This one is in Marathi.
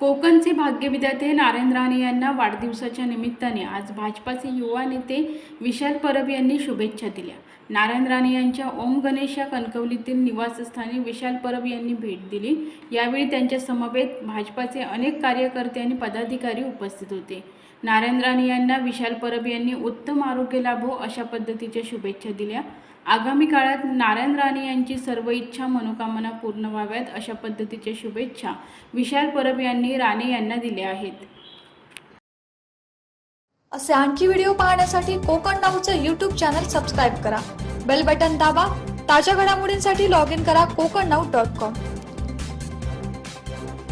कोकणचे भाग्यविधाते नारायण राणे यांना वाढदिवसाच्या निमित्ताने आज भाजपाचे युवा नेते विशाल परब यांनी शुभेच्छा दिल्या. नारायण राणे यांच्या ओम गणेश या कणकवलीतील निवासस्थानी विशाल परब यांनी भेट दिली. यावेळी त्यांच्या समवेत भाजपाचे अनेक कार्यकर्ते आणि पदाधिकारी उपस्थित होते. नारायण राणे यांना विशाल परब यांनी उत्तम आरोग्य लाभो अशा पद्धतीच्या शुभेच्छा दिल्या. आगामी काळात नारायण राणे यांची सर्व इच्छा मनोकामना पूर्ण व्हाव्यात अशा पद्धतीच्या शुभेच्छा विशाल परब यांनी राणे यांना दिल्या आहेत. असे आणखी व्हिडिओ पाहण्यासाठी कोकण नाऊचं यूट्यूब चॅनल सबस्क्राईब करा. बेल बटन दाबा. ताज्या घडामोडींसाठी लॉग इन करा कोकण नाऊ डॉट कॉम